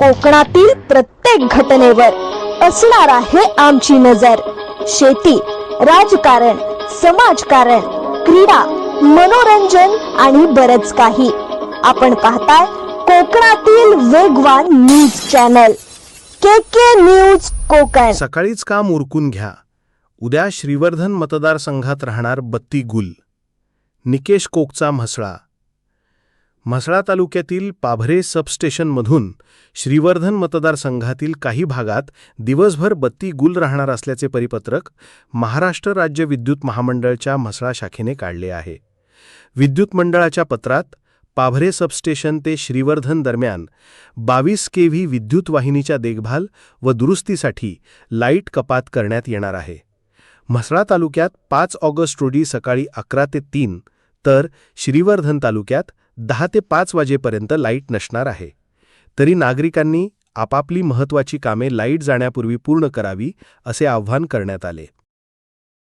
कोकणातील प्रत्येक घटनेवर असणार आहे आमची नजर. शेती राजकारण समाजकारण क्रीडा मनोरंजन आणि बरच काही. आपण पाहताय कोकणातील वेगवान news channel. K K news Konkan. सकाळीच काम उरकून घ्या. उद्या श्रीवर्धन मतदारसंघात राहणार बत्ती गुल. निकेश कोकचा म्हसळा. म्हसळा तालुक्यातील पाभरे सबस्टेशनमधून श्रीवर्धन मतदारसंघातील काही भागात दिवसभर बत्ती गुल राहणार असल्याचे परिपत्रक महाराष्ट्र राज्य विद्युत महामंडळच्या म्हसळा शाखेने काढले आहे. विद्युत मंडळाच्या पत्रात पाभरे सबस्टेशन ते श्रीवर्धन दरम्यान बावीस के व्ही विद्युत वाहिनीच्या देखभाल व दुरुस्तीसाठी लाइट कपात करण्यात येणार आहे. म्हसळा तालुक्यात पाच ऑगस्ट रोजी सकाळी अकरा ते तीन तर श्रीवर्धन तालुक्यात दहा ते पाच वाजेपर्यंत लाइट नसणार आहे. तरी नागरिकांनी आपापली महत्त्वाची कामे लाइट जाण्यापूर्वी पूर्ण करावी असे आव्हान करण्यात आले.